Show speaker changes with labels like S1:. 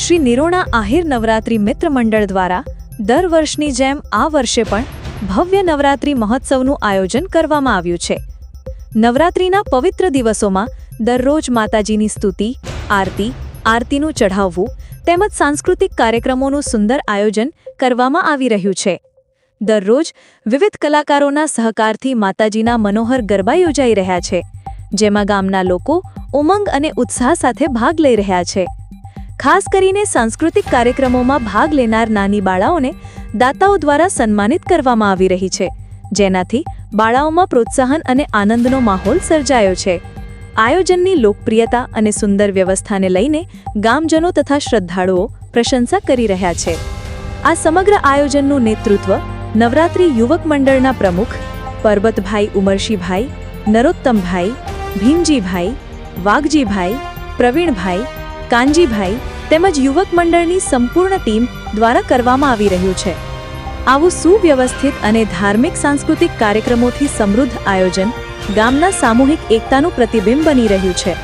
S1: શ્રી નિરોણા આહિર નવરાત્રિ મિત્ર મંડળ દ્વારા દર વર્ષની જેમ આ વર્ષે પણ ભવ્ય નવરાત્રિ મહોત્સવનું આયોજન કરવામાં આવ્યું છે. નવરાત્રિના પવિત્ર દિવસોમાં દરરોજ માતાજીની સ્તુતિ, આરતી, આરતીનું ચઢાવવું તેમજ સાંસ્કૃતિક કાર્યક્રમોનું સુંદર આયોજન કરવામાં આવી રહ્યું છે. દરરોજ વિવિધ કલાકારોના સહકારથી માતાજીના મનોહર ગરબા યોજાઈ રહ્યા છે, જેમાં ગામના લોકો ઉમંગ અને ઉત્સાહ સાથે ભાગ લઈ રહ્યા છે. ખાસ કરીને સાંસ્કૃતિક કાર્યક્રમોમાં ભાગ લેનાર નાની બાળાઓને દાતાઓ દ્વારા સન્માનિત કરવામાં આવી રહી છે, જેનાથી બાળાઓમાં પ્રોત્સાહન અને આનંદનો માહોલ સર્જાયો છે. આયોજનની લોકપ્રિયતા અને સુંદર વ્યવસ્થાને લઈને ગામજનો તથા શ્રદ્ધાળુઓ પ્રશંસા કરી રહ્યા છે. આ સમગ્ર આયોજનનું નેતૃત્વ નવરાત્રિ યુવક મંડળના પ્રમુખ પરબતભાઈ ઉમરશીભાઈ, નરોત્તમભાઈ, ભીમજીભાઈ, વાઘજીભાઈ, પ્રવીણભાઈ કાનજીભાઈ તેમજ યુવક મંડળની સંપૂર્ણ ટીમ દ્વારા કરવામાં આવી રહ્યું છે. આવું સુવ્યવસ્થિત અને ધાર્મિક સાંસ્કૃતિક કાર્યક્રમોથી સમૃદ્ધ આયોજન ગામના સામૂહિક એકતાનું પ્રતિબિંબ બની રહ્યું છે.